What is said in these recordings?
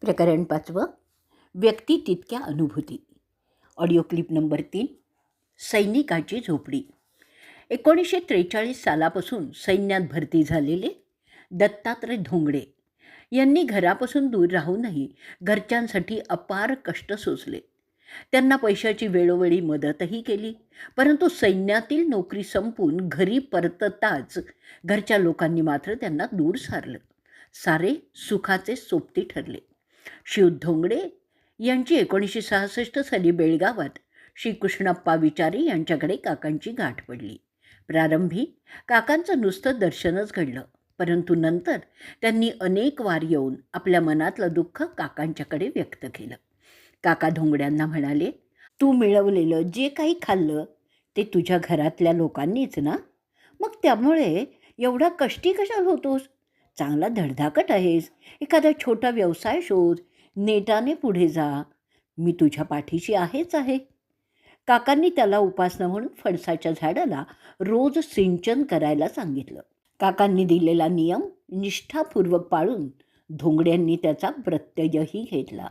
प्रकरण पाचवं व्यक्ती तितक्या अनुभूती. ऑडिओ क्लिप नंबर तीन सैनिकाची झोपडी. एकोणीसशे त्रेचाळीस सालापासून सैन्यात भरती झालेले दत्तात्रय धोंगडे यांनी घरापासून दूर राहूनही घरच्यांसाठी अपार कष्ट सोसले. त्यांना पैशाची वेळोवेळी मदतही केली परंतु सैन्यातील नोकरी संपून घरी परतताच घरच्या लोकांनी मात्र त्यांना दूर सारलं. सारे सुखाचे सोबती ठरले. शिव धोंगडे यांची एकोणीसशे सहासष्ट साली बेळगावात श्रीकृष्णप्पा विचारी यांच्याकडे काकांची गाठ पडली. प्रारंभी काकांचं नुसतं दर्शनच घडलं. परंतु नंतर त्यांनी अनेक वार येऊन आपल्या मनातलं दुःख काकांच्याकडे व्यक्त केलं. काका धोंगड्यांना म्हणाले तू मिळवलेलं जे काही खाल्लं ते तुझ्या घरातल्या लोकांनीच ना? मग त्यामुळे एवढा कष्टी कशाला होतोस? चांगला धडधाकट आहेस. एखादा छोटा व्यवसाय शोध. नेटाने पुढे जा. मी तुझ्या पाठीशी आहेच आहे. काकांनी त्याला उपासना म्हणून फणसाच्या झाडाला रोज सिंचन करायला सांगितलं. काकांनी दिलेला नियम निष्ठापूर्वक पाळून धोंगड्यांनी त्याचा प्रत्ययही घेतला.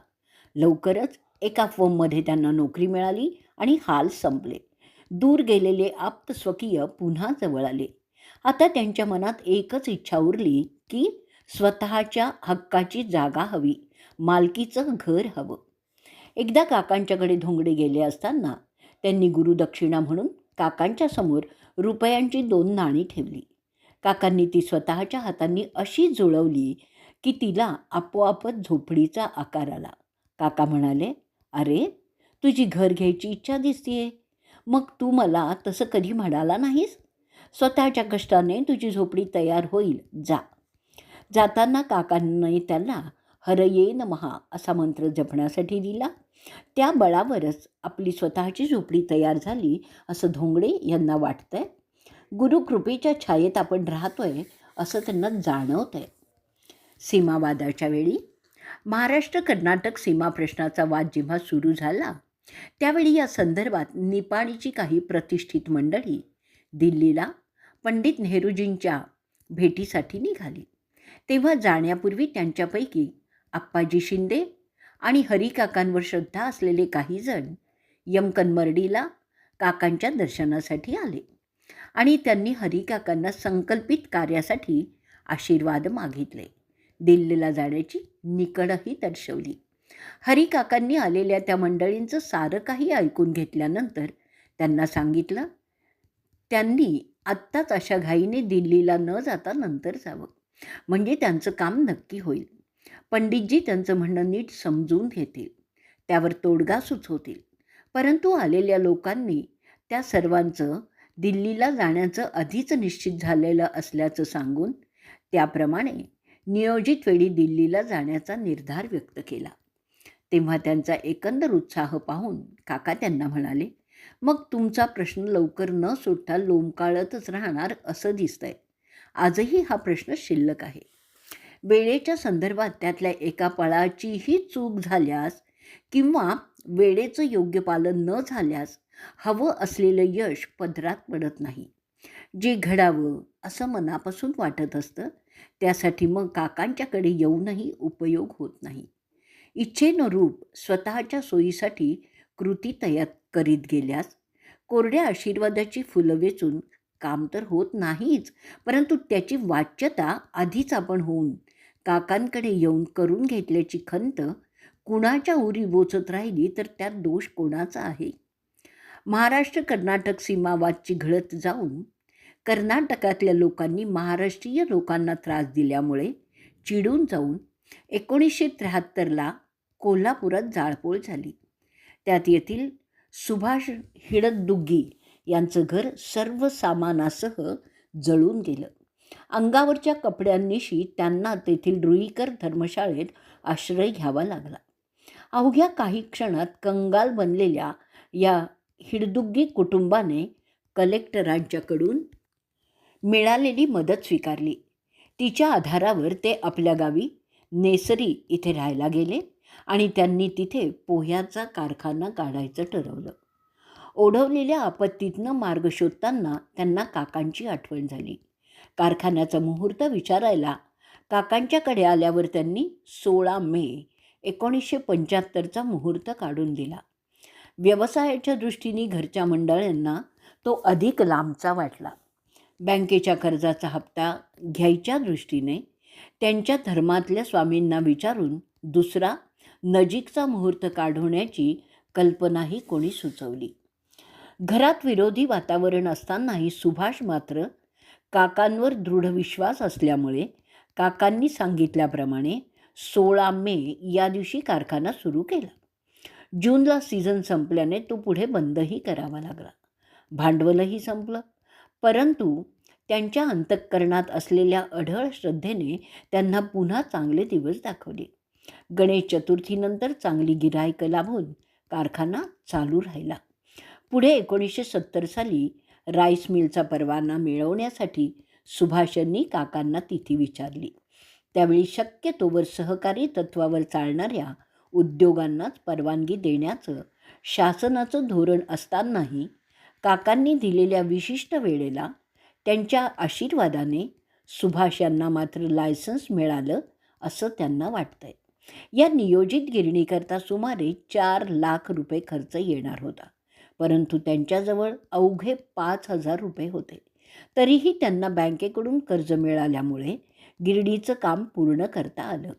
लवकरच एका फर्ममध्ये त्यांना नोकरी मिळाली आणि हाल संपले. दूर गेलेले आप्त स्वकीय पुन्हा जवळ आले. आता त्यांच्या मनात एकच इच्छा उरली की स्वतःच्या हक्काची जागा हवी. मालकीचं घर हवं. एकदा काकांच्याकडे धोंगडे गेले असताना त्यांनी गुरुदक्षिणा म्हणून काकांच्या समोर रुपयांची दोन नाणी ठेवली. काकांनी ती स्वतःच्या हातांनी अशी जुळवली की तिला आपोआपच झोपडीचा आकार आला. काका म्हणाले अरे तुझी घर घ्यायची इच्छा दिसतीये. मग तू मला तसं कधी म्हणाला नाहीस? स्वतःच्या कष्टाने तुझी झोपडी तयार होईल. जा. जाताना काकांनी त्याला हरये नमहा असा मंत्र जपण्यासाठी दिला. त्या बळावरच आपली स्वतःची झोपडी तयार झाली असं धोंगडे यांना वाटतंय. गुरुकृपेच्या छायेत आपण राहतोय असं त्यांना जाणवतंय. आहे सीमावादाच्या वेळी महाराष्ट्र कर्नाटक सीमा प्रश्नाचा वाद जेव्हा सुरू झाला त्यावेळी या संदर्भात निपाणीची काही प्रतिष्ठित मंडळी दिल्लीला पंडित नेहरूजींच्या भेटीसाठी निघाली. तेव्हा जाण्यापूर्वी त्यांच्यापैकी आप्पाजी शिंदे आणि हरिकाकांवर श्रद्धा असलेले काही जण यमकनमर्डीला काकांच्या दर्शनासाठी आले. आणि त्यांनी हरिकाकांना संकल्पित कार्यासाठी आशीर्वाद मागितले. दिल्लीला जाण्याची निकडही दर्शवली. हरिकाकांनी आलेल्या त्या मंडळींचं सारं काही ऐकून घेतल्यानंतर त्यांना सांगितलं त्यांनी आत्ताच अशा घाईने दिल्लीला न जाता नंतर जावं. म्हणजे त्यांचं काम नक्की होईल. पंडितजी त्यांचं म्हणणं नीट समजून घेतील. त्यावर तोडगा सुचवतील. परंतु आलेल्या लोकांनी त्या सर्वांचं दिल्लीला जाण्याचं आधीच निश्चित झालेलं असल्याचं सांगून त्याप्रमाणे नियोजित वेळी दिल्लीला जाण्याचा निर्धार व्यक्त केला. तेव्हा त्यांचा एकंदर उत्साह पाहून काका त्यांना म्हणाले मग तुमचा प्रश्न लवकर न सुटता लोंबकाळतच राहणार असं दिसतंय. आजही हा प्रश्न शिल्लक आहे. वेळेच्या संदर्भात त्यातल्या एका पळाचीही चूक झाल्यास किंवा वेळेचं योग्य पालन न झाल्यास हवं असलेलं यश पदरात पडत नाही. जे घडावं असं मनापासून वाटत असतं त्यासाठी मग काकांच्याकडे येऊनही उपयोग होत नाही. इच्छेनुरूप स्वतःच्या सोयीसाठी कृती तयार करीत गेल्यास कोरड्या आशीर्वादाची फुलं वेचून काम तर होत नाहीच परंतु त्याची वाच्यता आधीच आपण होऊन काकांकडे येऊन करून घेतल्याची खंत कुणाच्या उरी बोचत राहिली तर त्यात दोष कोणाचा आहे? महाराष्ट्र कर्नाटक सीमावादची घळत जाऊन कर्नाटकातल्या लोकांनी महाराष्ट्रीय लोकांना त्रास दिल्यामुळे चिडून जाऊन एकोणीसशे त्र्याहत्तरला कोल्हापुरात जाळपोळ झाली. त्यात येथील सुभाष हिडदुग्गी यांचं घर सर्व सामानासह जळून गेलं. अंगावरच्या कपड्यांनिशी त्यांना तेथील रुईकर धर्मशाळेत आश्रय घ्यावा लागला. अवघ्या काही क्षणात कंगाल बनलेल्या या हिडदुग्गी कुटुंबाने कलेक्टरांच्याकडून मिळालेली मदत स्वीकारली. तिच्या आधारावर ते आपल्या गावी नेसरी इथे राहायला गेले आणि त्यांनी तिथे पोह्याचा कारखाना काढायचं ठरवलं. ओढवलेल्या आपत्तीतनं मार्ग शोधताना त्यांना काकांची आठवण झाली. कारखान्याचा मुहूर्त विचारायला. काकांच्याकडे आल्यावर त्यांनी सोळा मे एकोणीसशे पंच्याहत्तरचा मुहूर्त काढून दिला. व्यवसायाच्या दृष्टीने घरच्या मंडळांना तो अधिक लांबचा वाटला. बँकेच्या कर्जाचा हप्ता घ्यायच्या दृष्टीने त्यांच्या धर्मातल्या स्वामींना विचारून दुसरा नजीकचा मुहूर्त काढवण्याची कल्पनाही कोणी सुचवली. घरात विरोधी वातावरण असतानाही सुभाष मात्र काकांवर दृढ विश्वास असल्यामुळे काकांनी सांगितल्याप्रमाणे सोळा मे या दिवशी कारखाना सुरू केला. जूनला सीझन संपल्याने तो पुढे बंदही करावा लागला. भांडवलही संपलं. परंतु त्यांच्या अंतःकरणात असलेल्या अढळ श्रद्धेने त्यांना पुन्हा चांगले दिवस दाखवले. गणेश चतुर्थीनंतर चांगली गिरायक लाभून कारखाना चालू राहिला. पुढे एकोणीसशे सत्तर साली राईस मिलचा परवाना मिळवण्यासाठी सुभाषांनी काकांना तिथी विचारली. त्यावेळी शक्यतोवर सहकारी तत्वावर चालणाऱ्या उद्योगांनाच परवानगी देण्याचं शासनाचं धोरण असतानाही काकांनी दिलेल्या विशिष्ट वेळेला त्यांच्या आशीर्वादाने सुभाष यांना मात्र लायसन्स मिळालं असं त्यांना वाटतंय. या नियोजित गिरणीकरता सुमारे चार लाख रुपये खर्च येणार होता. परंतु त्यांच्याजवळ अवघे पाच हजार रुपये होते. तरीही त्यांना बँकेकडून कर्ज मिळाल्यामुळे गिरडीचं काम पूर्ण करता आलं.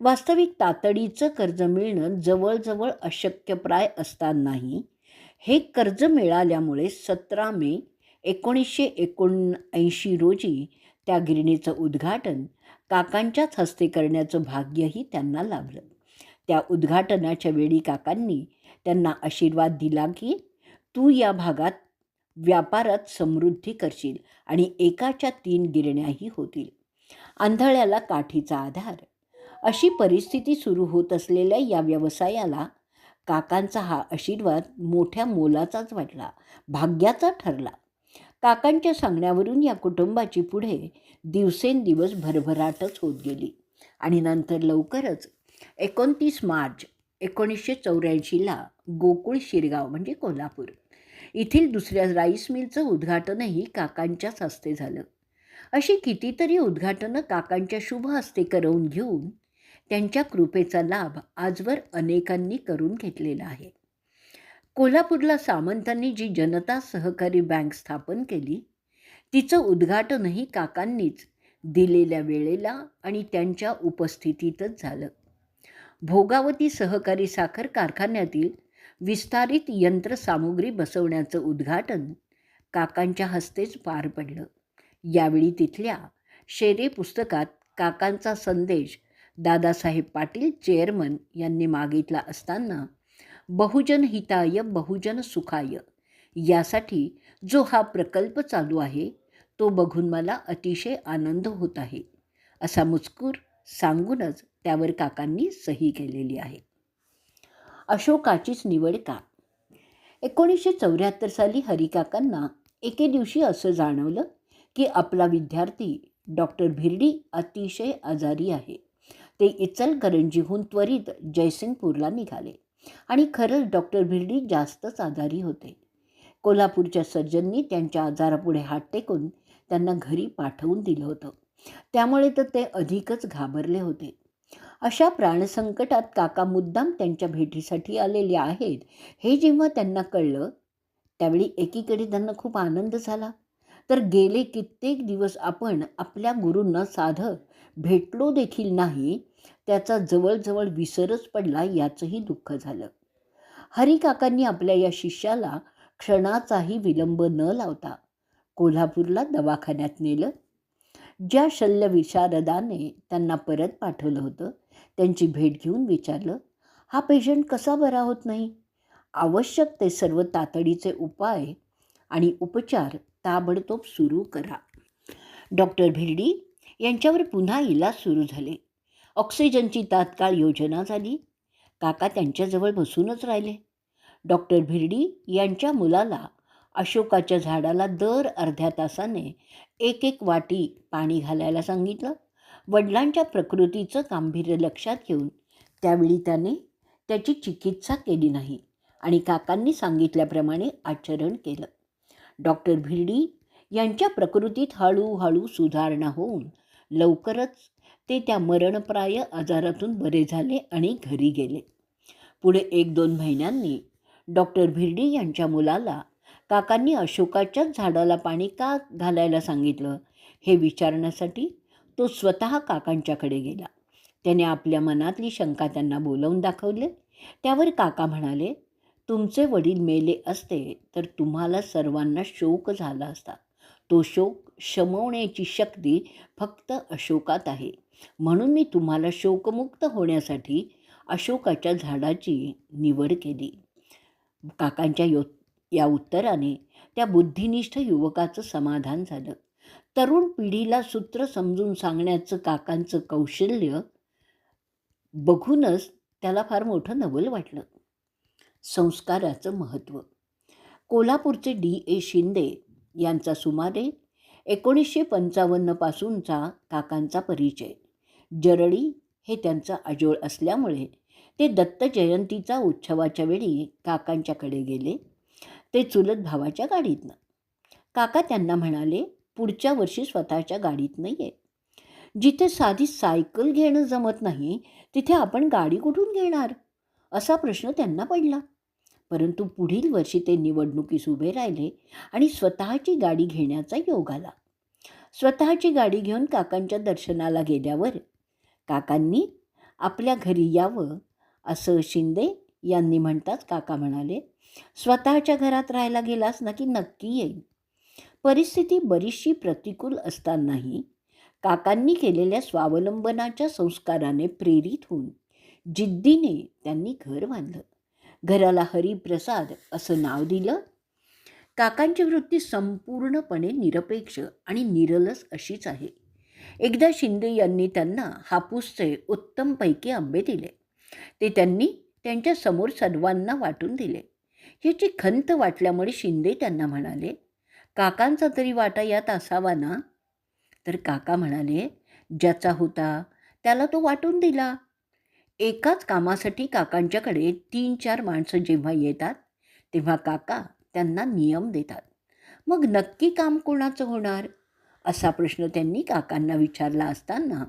वास्तविक तातडीचं कर्ज मिळणं जवळजवळ अशक्यप्राय असतानाही हे कर्ज मिळाल्यामुळे सतरा मे एकोणीसशे एकोणऐंशी रोजी त्या गिरणीचं उद्घाटन काकांच्याच हस्ते करण्याचं भाग्यही त्यांना लाभलं. त्या उद्घाटनाच्या वेळी काकांनी त्यांना आशीर्वाद दिला की तू या भागात व्यापारात समृद्धी करशील आणि एकाच्या तीन गिरण्याही होतील. आंधळ्याला काठीचा आधार. अशी परिस्थिती सुरू होत असलेल्या या व्यवसायाला काकांचा हा आशीर्वाद मोठ्या मोलाचाच वाटला भाग्याचा ठरला. काकांच्या सांगण्यावरून या कुटुंबाची पुढे दिवसेंदिवस भरभराटच होत गेली आणि नंतर लवकरच एकोणतीस मार्च एकोणीसशे चौऱ्याऐंशीला गोकुळ शिरगाव म्हणजे कोल्हापूर. येथील दुसऱ्या राईस मिलचं उद्घाटनही काकांच्याच हस्ते झालं. अशी कितीतरी उद्घाटनं काकांच्या शुभ हस्ते करवून घेऊन त्यांच्या कृपेचा लाभ आजवर अनेकांनी करून घेतलेला आहे. कोल्हापूरला सामंतांनी जी जनता सहकारी बँक स्थापन केली तिचं उद्घाटनही काकांनीच दिलेल्या वेळेला आणि त्यांच्या उपस्थितीतच झालं. भोगावती सहकारी साखर कारखान्यातील विस्तारित यंत्रसामुग्री बसवण्याचं उद्घाटन काकांच्या हस्तेच पार पडलं. यावेळी तिथल्या शेरे पुस्तकात काकांचा संदेश दादासाहेब पाटील चेअरमन यांनी मागितला असताना बहुजन हिताय बहुजन सुखाय यासाठी जो हा प्रकल्प चालू आहे तो बघून मला अतिशय आनंद होत आहे. असा मुचकूर सांगूनच त्यावर काकांनी सही केलेली आहे. अशोकाचीच निवड का? एकोणीसशे चौऱ्याहत्तर साली हरिकाकांना एके दिवशी असं जाणवलं की आपला विद्यार्थी डॉक्टर भिरडी अतिशय आजारी आहे. ते इचलकरंजीहून त्वरित जयसिंगपूरला निघाले आणि खरंच डॉक्टर भिरडी जास्तच आजारी होते. कोल्हापूरच्या सर्जननी त्यांच्या आजारापुढे हात टेकून त्यांना घरी पाठवून दिलं होतं. त्यामुळे तर ते अधिकच घाबरले होते. अशा प्राणसंकटात काका मुद्दाम त्यांच्या भेटीसाठी आलेले आहेत. हे जेव्हा त्यांना कळलं त्यावेळी एकीकडे त्यांना खूप आनंद झाला. तर गेले कित्येक दिवस आपण आपल्या गुरूंना साधं भेटलो देखील नाही त्याचा जवळजवळ विसरच पडला याचंही दुःख झालं. हरिकाकांनी आपल्या या शिष्याला क्षणाचाही विलंब न लावता कोल्हापूरला दवाखान्यात नेलं. ज्या शल्य विशारदाने त्यांना परत पाठवलं होतं त्यांची भेट घेऊन विचारलं हा पेशंट कसा बरा होत नाही? आवश्यक ते सर्व तातडीचे उपाय आणि उपचार ताबडतोब सुरू करा. डॉक्टर भिरडी यांच्यावर पुन्हा इलाज सुरू झाले. ऑक्सिजनची तात्काळ योजना झाली. काका त्यांच्याजवळ बसूनच राहिले. डॉक्टर भिरडी यांच्या मुलाला अशोकाच्या झाडाला दर अर्ध्या तासाने एक एक वाटी पाणी घालायला सांगितलं. वडिलांच्या प्रकृतीचं गांभीर्य लक्षात घेऊन त्यावेळी त्याने त्याची चिकित्सा केली नाही आणि काकांनी सांगितल्याप्रमाणे आचरण केलं. डॉक्टर भिरडी यांच्या प्रकृतीत हळूहळू सुधारणा होऊन लवकरच ते त्या मरणप्राय आजारातून बरे झाले आणि घरी गेले. पुढे एक दोन महिन्यांनी डॉक्टर भिर्डी यांच्या मुलाला काकांनी अशोकाच्याच झाडाला पाणी का घालायला सांगितलं हे विचारण्यासाठी तो स्वतः काकांच्याकडे गेला. त्याने आपल्या मनातली शंका त्यांना बोलवून दाखवले. त्यावर काका म्हणाले तुमचे वडील मेले असते तर तुम्हाला सर्वांना शोक झाला असता. तो शोक शमवण्याची शक्ती फक्त अशोकात आहे. म्हणून मी तुम्हाला शोकमुक्त होण्यासाठी अशोकाच्या झाडाची निवड केली. काकांच्या यो या उत्तराने त्या बुद्धिनिष्ठ युवकाचं समाधान झालं. तरुण पिढीला सूत्र समजून सांगण्याचं काकांचं कौशल्य बघूनच त्याला फार मोठं नवल वाटलं. संस्काराचं महत्त्व. कोल्हापूरचे डी. ए. शिंदे यांचा सुमारे एकोणीसशे पंचावन्नपासूनचा काकांचा परिचय. जरळी हे त्यांचं आजोळ असल्यामुळे ते दत्त जयंतीचा उत्सवाच्या वेळी काकांच्याकडे गेले. ते चुलत भावाच्या गाडीतनं. काका त्यांना म्हणाले पुढच्या वर्षी स्वतःच्या गाडीतनं ये. जिथे साधी सायकल घेणं जमत नाही तिथे आपण गाडी कुठून घेणार? असा प्रश्न त्यांना पडला. परंतु पुढील वर्षी ते निवडणुकीस उभे राहिले आणि स्वतःची गाडी घेण्याचा योग आला. स्वतःची गाडी घेऊन काकांच्या दर्शनाला गेल्यावर काकांनी आपल्या घरी यावं असं शिंदे यांनी म्हणताच काका म्हणाले स्वतःच्या घरात राहायला गेलास ना की नक्की येईल. परिस्थिती बरीचशी प्रतिकूल असतानाही काकांनी केलेल्या स्वावलंबनाच्या संस्काराने प्रेरित होऊन जिद्दीने त्यांनी घर बांधलं. घराला हरिप्रसाद असं नाव दिलं. काकांची वृत्ती संपूर्णपणे निरपेक्ष आणि निरलस अशीच आहे. एकदा शिंदे यांनी त्यांना हापूसचे उत्तमपैकी आंबे दिले. ते त्यांनी त्यांच्यासमोर सर्वांना वाटून दिले. ह्याची खंत वाटल्यामुळे शिंदे त्यांना म्हणाले काकांचा तरी वाटा यात असावा ना. तर काका म्हणाले ज्याचा होता त्याला तो वाटून दिला. एकाच कामासाठी काकांच्याकडे तीन चार माणसं जेव्हा येतात तेव्हा काका त्यांना नियम देतात. मग नक्की काम कोणाचं होणार? असा प्रश्न त्यांनी काकांना विचारला असताना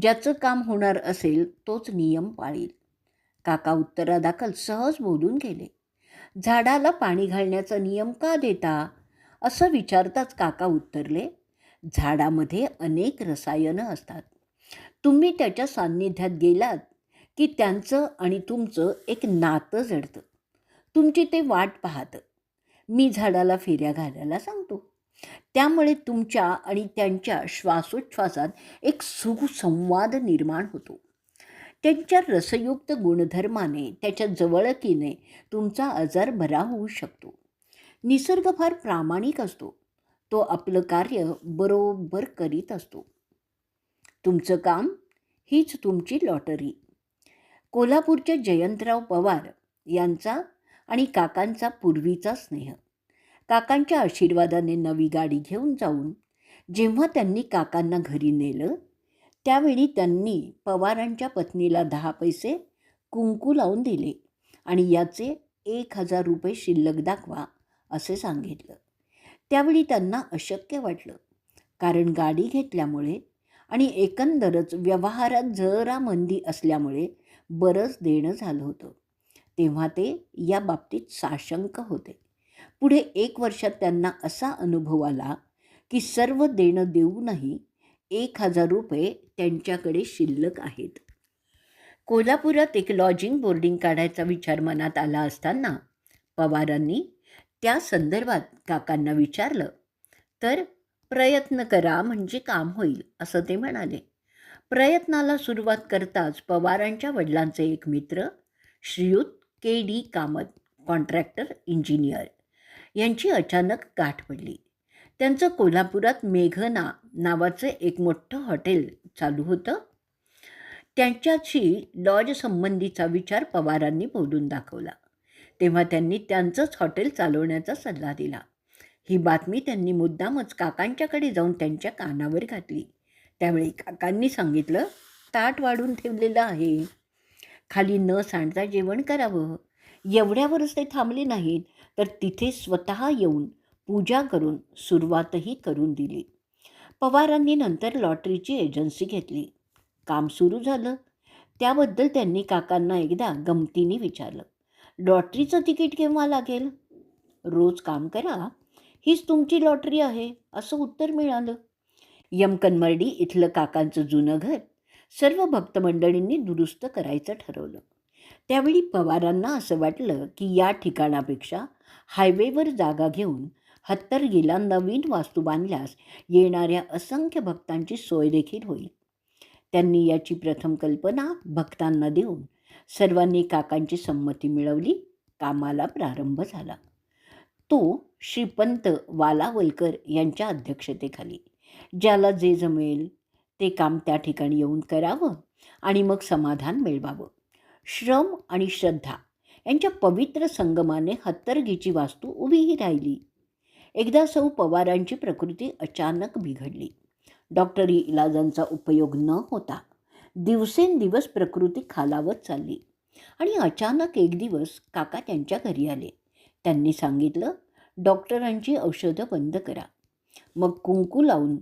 ज्याचं काम होणार असेल तोच नियम पाळील. काका उत्तरादाखल सहज बोलून गेले. झाडाला पाणी घालण्याचा नियम का देता? असं विचारताच काका उत्तरले झाडामध्ये अनेक रसायनं असतात. तुम्ही त्याच्या सान्निध्यात गेलात की त्यांचं आणि तुमचं एक नातं जडतं. तुमची ते वाट पाहतं. मी झाडाला फेऱ्या घालायला सांगतो. त्यामुळे तुमच्या आणि त्यांच्या श्वासोच्छ्वासात एक सुसंवाद निर्माण होतो. त्यांच्या रसयुक्त गुणधर्माने त्याच्या जवळकीने तुमचा आजार बरा होऊ शकतो. निसर्ग फार प्रामाणिक असतो. तो आपलं कार्य बरोबर करीत असतो. तुमचं काम हीच तुमची लॉटरी. कोल्हापूरच्या जयंतराव पवार यांचा आणि काकांचा पूर्वीचा स्नेह. काकांच्या आशीर्वादाने नवी गाडी घेऊन जाऊन जेव्हा त्यांनी काकांना घरी नेलं त्यावेळी त्यांनी पवारांच्या पत्नीला दहा पैसे कुंकू लावून दिले आणि याचे एक हजार रुपये शिल्लक दाखवा असे सांगितलं. त्यावेळी त्यांना अशक्य वाटलं कारण गाडी घेतल्यामुळे आणि एकंदरच व्यवहारात जरा मंदी असल्यामुळे बरंच देणं झालं होतं. तेव्हा ते या बाबतीत साशंक होते. पुढे एक वर्षात त्यांना असा अनुभव आला की सर्व देणं देऊनही एक हजार रुपये त्यांच्याकडे शिल्लक आहेत. कोल्हापुरात एक लॉजिंग बोर्डिंग काढायचा विचार मनात आला असताना पवारांनी त्या संदर्भात काकांना विचारलं तर प्रयत्न करा म्हणजे काम होईल असं ते म्हणाले. प्रयत्नाला सुरुवात करताच पवारांच्या वडिलांचे एक मित्र श्रीयुत K D Kamat contractor engineer यांची अचानक गाठ पडली. त्यांचं कोल्हापुरात मेघना नावाचं एक मोठं हॉटेल चालू होतं. त्यांच्याशी लॉज संबंधीचा विचार पवारांनी बोलून दाखवला. तेव्हा त्यांनी त्यांचंच हॉटेल चालवण्याचा सल्ला दिला. ही बातमी त्यांनी मुद्दामच काकांच्याकडे जाऊन त्यांच्या कानावर घातली. त्यावेळी काकांनी सांगितलं ताट वाढून ठेवलेलं आहे. खाली न सांडता जेवण करावं. एवढ्यावरच ते थांबले नाहीत तर तिथे स्वतः येऊन पूजा करून सुरुवातही करून दिली. पवारांनी नंतर लॉटरीची एजन्सी घेतली. काम सुरू झालं. त्याबद्दल त्यांनी काकांना एकदा गमतीने विचारलं लॉटरीचं तिकीट केव्हा लागेल? रोज काम करा. हीच तुमची लॉटरी आहे. असं उत्तर मिळालं. यमकनमर्डी इथलं काकांचं जुनं घर सर्व भक्तमंडळींनी दुरुस्त करायचं ठरवलं. त्यावेळी पवारांना असं वाटलं की या ठिकाणापेक्षा हायवेवर जागा घेऊन हत्तरगीला नवीन वास्तू बांधल्यास येणाऱ्या असंख्य भक्तांची सोय देखील होईल. त्यांनी याची प्रथम कल्पना भक्तांना देऊन सर्वांनी काकांची संमती मिळवली कामाला प्रारंभ झाला. तो श्रीपंत वालावलकर यांच्या अध्यक्षतेखाली ज्याला जे जमेल ते काम त्या ठिकाणी येऊन करावं आणि मग समाधान मिळवावं. श्रम आणि श्रद्धा यांच्या पवित्र संगमाने हत्तरगीची वास्तू उभीही राहिली. एकदा सौ पवारांची प्रकृती अचानक बिघडली. डॉक्टरी इलाजांचा उपयोग न होता दिवसेंदिवस प्रकृती खालावत चालली आणि अचानक एक दिवस काका त्यांच्या घरी आले. त्यांनी सांगितलं डॉक्टरांची औषधं बंद करा. मग कुंकू लावून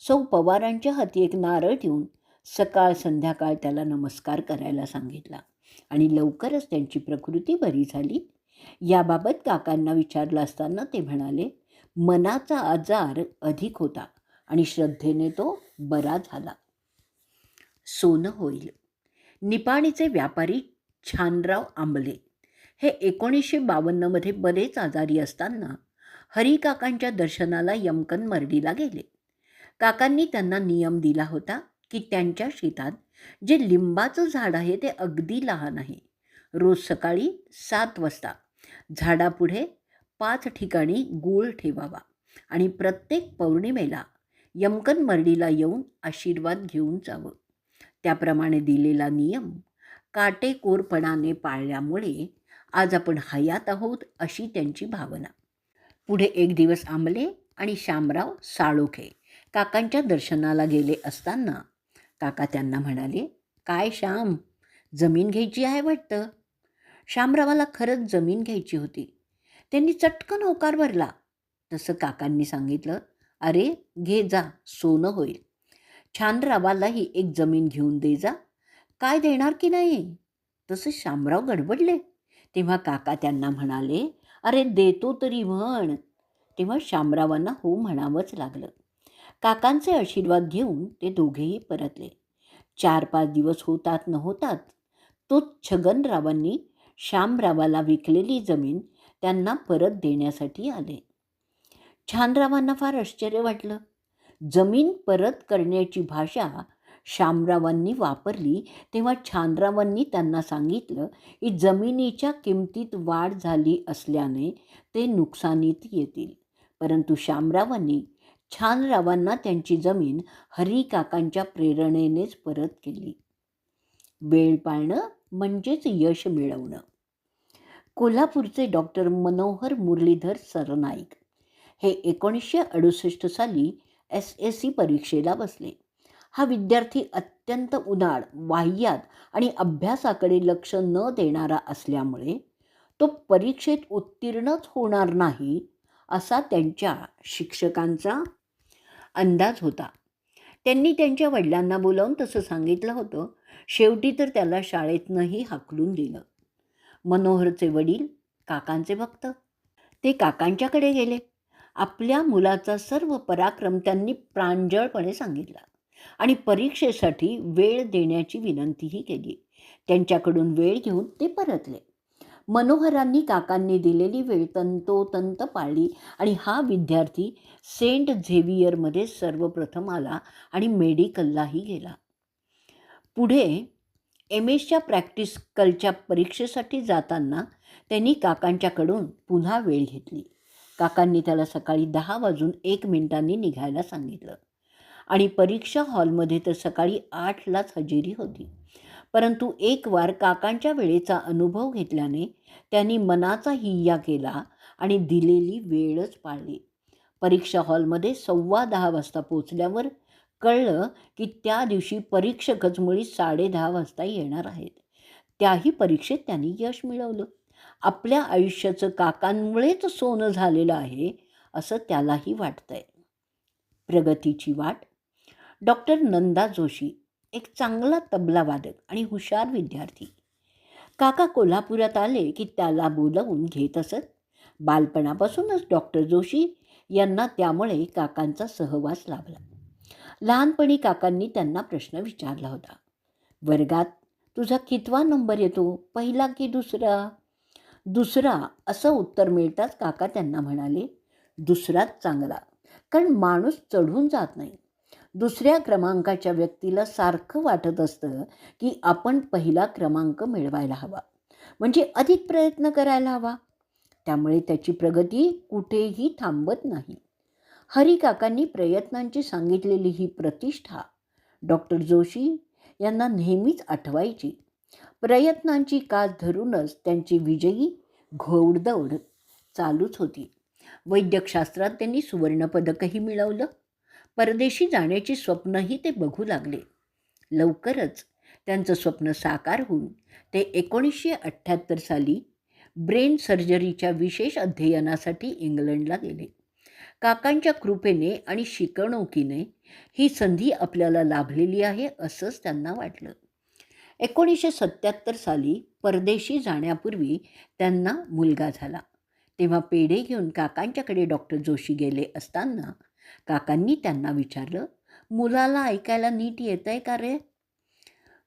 सौ पवारांच्या हाती एक नारळ ठेवून सकाळ संध्याकाळ त्याला नमस्कार करायला सांगितला आणि लवकरच त्यांची प्रकृती बरी झाली. याबाबत काकांना विचारलं असताना ते म्हणाले मनाचा आजार अधिक होता आणि श्रद्धेने तो बरा झाला. सोनं होईल. निपाणीचे व्यापारी छानराव आंबले. हे एकोणीसशे बावन्नमध्ये बरेच आजारी असताना हरिकाकांच्या दर्शनाला यमकन मर्डीला गेले. काकांनी त्यांना नियम दिला होता की त्यांच्या शेतात जे लिंबाचं झाड आहे ते अगदी लहान आहे. रोज सकाळी सात वाजता झाडापुढे पाच ठिकाणी गूळ ठेवावा आणि प्रत्येक पौर्णिमेला यमकन मर्डीला येऊन आशीर्वाद घेऊन जावं. त्याप्रमाणे दिलेला नियम काटेकोरपणाने पाळल्यामुळे आज आपण हयात आहोत अशी त्यांची भावना. पुढे एक दिवस आंबले आणि शामराव साळोखे काकांच्या दर्शनाला गेले असताना काका त्यांना म्हणाले काय श्याम जमीन घ्यायची आहे वाटतं शामरावाला खरंच जमीन घ्यायची होती. त्यांनी चटकन होकार भरला. तसं काकांनी सांगितलं अरे घे जा सोनं होईल. छानरावालाही एक जमीन घेऊन दे जा. काय देणार की नाही? तसं शामराव गडबडले. तेव्हा काका त्यांना म्हणाले अरे देतो तरी म्हण. तेव्हा शामरावांना हो म्हणावंच लागलं. काकांचे आशीर्वाद घेऊन ते दोघेही परतले. चार पाच दिवस होतात न होतात तो छगनरावांनी श्यामरावाला विकलेली जमीन त्यांना परत देण्यासाठी आले. छानरावांना फार आश्चर्य वाटलं. जमीन परत करण्याची भाषा शामरावांनी वापरली तेव्हा छानरावांनी त्यांना सांगितलं की जमिनीच्या किमतीत वाढ झाली असल्याने ते नुकसानीत येतील. परंतु शामरावांनी छानरावांना त्यांची जमीन हरिकाकांच्या प्रेरणेनेच परत केली. वेळ पाळणं म्हणजेच यश मिळवणं. कोल्हापूरचे डॉक्टर मनोहर मुरलीधर सरनाईक हे एकोणीसशे अडुसष्ट साली एस एस सी परीक्षेला बसले. हा विद्यार्थी अत्यंत उदाड वाह्यात आणि अभ्यासाकडे लक्ष न देणारा असल्यामुळे तो परीक्षेत उत्तीर्णच होणार नाही असा त्यांच्या शिक्षकांचा अंदाज होता. त्यांनी त्यांच्या वडिलांना बोलावून तसं सांगितलं होतं. शेवटी तर त्याला शाळेतनंही हाकलून दिलं. मनोहरचे वडील काकांचे भक्त. ते काकांच्याकडे गेले. आपल्या मुलाचा सर्व पराक्रम त्यांनी प्रांजळपणे सांगितला आणि परीक्षेसाठी वेळ देण्याची विनंतीही केली. त्यांच्याकडून वेळ घेऊन ते परतले. मनोहरांनी काकांनी दिलेली वेळ तंतोतंत पाळली आणि हा विद्यार्थी सेंट झेवियरमध्ये सर्वप्रथम आला आणि मेडिकललाही गेला. पुढे एम एसच्या प्रॅक्टिकलच्या परीक्षेसाठी जाताना त्यांनी काकांच्याकडून पुन्हा वेळ घेतली. काकांनी त्याला सकाळी दहा वाजून एक मिनिटांनी निघायला सांगितलं. आणि परीक्षा हॉलमध्ये तर सकाळी आठलाच हजेरी होती. परंतु एक वार काकांच्या वेळेचा अनुभव घेतल्याने त्यांनी मनाचा हिय्या केला आणि दिलेली वेळच पाळली. परीक्षा हॉलमध्ये सव्वा दहा वाजता पोचल्यावर कळलं की त्या दिवशी परीक्षकच मुळी साडे दहा वाजता येणार आहेत. त्याही परीक्षेत त्यांनी यश मिळवलं. आपल्या आयुष्याचं काकांमुळेच सोनं झालेलं आहे असं त्यालाही वाटतंय. प्रगतीची वाट. डॉक्टर नंदा जोशी एक चांगला तबलावादक आणि हुशार विद्यार्थी. काका कोल्हापुरात आले की त्याला बोलवून घेत असत. बालपणापासूनच डॉक्टर जोशी यांना त्यामुळे काकांचा सहवास लाभला. लहानपणी काकांनी त्यांना प्रश्न विचारला होता. वर्गात तुझा कितवा नंबर येतो? पहिला की दुसरा? दुसरा असं उत्तर मिळताच काका त्यांना म्हणाले दुसराच चांगला कारण माणूस चढून जात नाही. दुसऱ्या क्रमांकाच्या व्यक्तीला सारखं वाटत असतं की आपण पहिला क्रमांक मिळवायला हवा म्हणजे अधिक प्रयत्न करायला हवा. त्यामुळे त्याची प्रगती कुठेही थांबत नाही. हरिकाकांनी प्रयत्नांची सांगितलेली ही प्रतिष्ठा डॉक्टर जोशी यांना नेहमीच आठवायची. प्रयत्नांची कास धरूनच त्यांची विजयी घोडदौड चालूच होती. वैद्यकशास्त्रात त्यांनी सुवर्णपदकही मिळवलं. परदेशी जाण्याची स्वप्नही ते बघू लागले. लवकरच त्यांचं स्वप्न साकार होऊन ते एकोणीसशे अठ्ठ्याहत्तर साली ब्रेन सर्जरीच्या विशेष अध्ययनासाठी इंग्लंडला गेले. काकांच्या कृपेने आणि शिकवणुकीने ही संधी आपल्याला लाभलेली आहे असंच त्यांना वाटलं. एकोणीसशे सत्त्याहत्तर साली परदेशी जाण्यापूर्वी त्यांना मुलगा झाला. तेव्हा पेढे घेऊन काकांच्याकडे डॉक्टर जोशी गेले असताना काकांनी त्यांना विचारलं मुलाला ऐकायला नीट येत आहे का रे?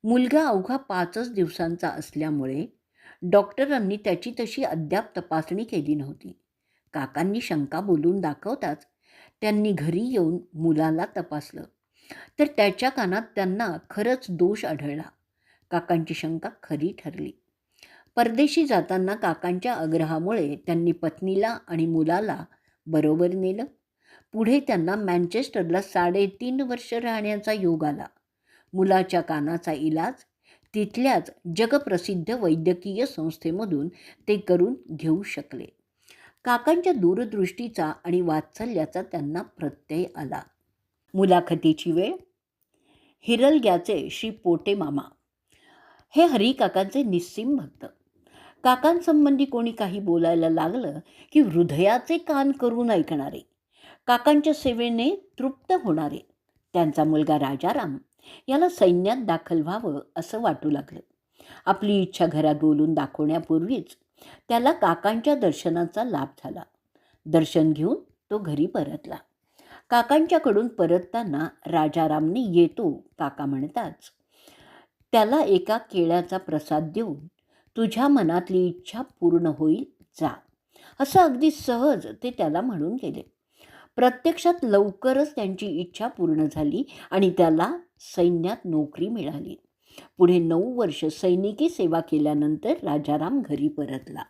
मुलगा अवघा पाचच दिवसांचा असल्यामुळे डॉक्टरांनी त्याची तशी अद्याप तपासणी केली नव्हती. काकांनी शंका बोलून दाखवताच त्यांनी घरी येऊन मुलाला तपासलं. तर त्याच्या कानात त्यांना खरंच दोष आढळला. काकांची शंका खरी ठरली. परदेशी जाताना काकांच्या आग्रहामुळे त्यांनी पत्नीला आणि मुलाला बरोबर नेलं. पुढे त्यांना मँचेस्टरला साडेतीन वर्ष राहण्याचा योग आला. मुलाच्या कानाचा इलाज तिथल्याच जगप्रसिद्ध वैद्यकीय संस्थेमधून ते करून घेऊ शकले. काकांच्या दूरदृष्टीचा आणि वात्सल्याचा त्यांना प्रत्यय आला. मुलाखतीची वेळ? हिरलग्याचे श्री पोटे मामा. हे हरिकाकांचे निस्सीम भक्त. काकांसंबंधी कोणी काही बोलायला लागलं की हृदयाचे कान करून ऐकणारे. काकांच्या सेवेने तृप्त होणारे. त्यांचा मुलगा राजाराम याला सैन्यात दाखल व्हावं असं वाटू लागलं. आपली इच्छा घरात बोलून दाखवण्यापूर्वीच त्याला काकांच्या दर्शनाचा लाभ झाला. दर्शन घेऊन तो घरी परतला. काकांच्याकडून परतताना राजारामने येतो काका म्हणताच त्याला एका केळ्याचा प्रसाद देऊन तुझ्या मनातली इच्छा पूर्ण होईल जा. असं अगदी सहज ते त्याला म्हणून गेले. प्रत्यक्षात लवकरच त्यांची इच्छा पूर्ण झाली आणि त्याला सैन्यात नोकरी मिळाली. पुढे नऊ वर्ष सैनिकी सेवा केल्यानंतर राजाराम घरी परतला.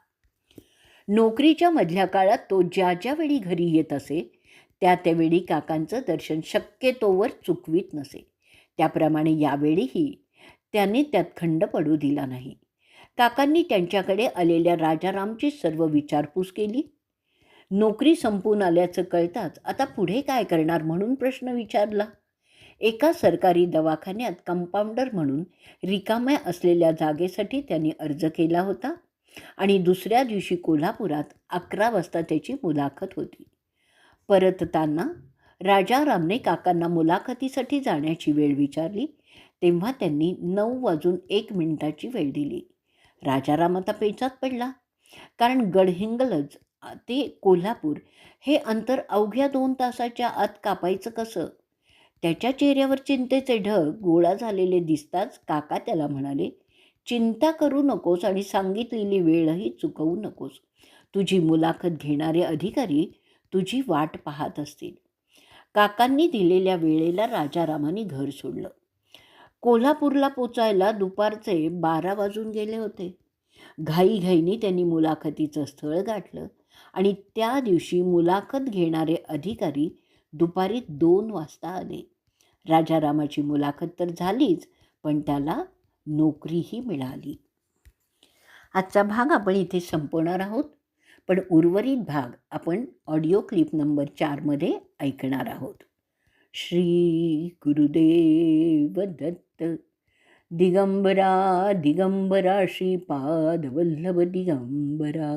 नोकरीच्या मधल्या काळात तो ज्या ज्यावेळी घरी येत असे त्या त्यावेळी काकांचं दर्शन शक्यतोवर चुकवीत नसे. त्याप्रमाणे यावेळीही त्याने त्यात खंड पडू दिला नाही. काकांनी त्यांच्याकडे आलेल्या राजारामची सर्व विचारपूस केली. नोकरी संपून आल्याचं कळताच आता पुढे काय करणार म्हणून प्रश्न विचारला. एका सरकारी दवाखान्यात कंपाऊंडर म्हणून रिकाम्या असलेल्या जागेसाठी त्यांनी अर्ज केला होता आणि दुसऱ्या दिवशी कोल्हापुरात अकरा वाजता त्याची मुलाखत होती. परतताना राजारामने काकांना मुलाखतीसाठी जाण्याची वेळ विचारली तेव्हा त्यांनी नऊ वाजून एक मिनिटाची वेळ दिली. राजाराम आता पेचात पडला. कारण गडहिंगलज ते कोल्हापूर हे अंतर अवघ्या दोन तासाच्या आत कापायचं कसं? त्याच्या चेहऱ्यावर चिंतेचे ढग गोळा झालेले दिसताच काका त्याला म्हणाले चिंता करू नकोस आणि सांगितलेली वेळही चुकवू नकोस. तुझी मुलाखत घेणारे अधिकारी तुझी वाट पाहत असतील. काकांनी दिलेल्या वेळेला राजारामाने घर सोडलं. कोल्हापूरला पोचायला दुपारचे बारा वाजून गेले होते. घाईघाईनी त्यांनी मुलाखतीचं स्थळ गाठलं आणि त्या दिवशी मुलाखत घेणारे अधिकारी दुपारी दोन वाजता आले. राजारामाची मुलाखत तर झालीच पण त्याला नोकरीही मिळाली. आजचा भाग आपण इथे संपवणार आहोत पण उर्वरित भाग आपण ऑडिओ क्लिप नंबर चारमध्ये ऐकणार आहोत. श्री गुरुदेव दत्त दिगंबरा दिगंबरा श्रीपादवल्लभ दिगंबरा.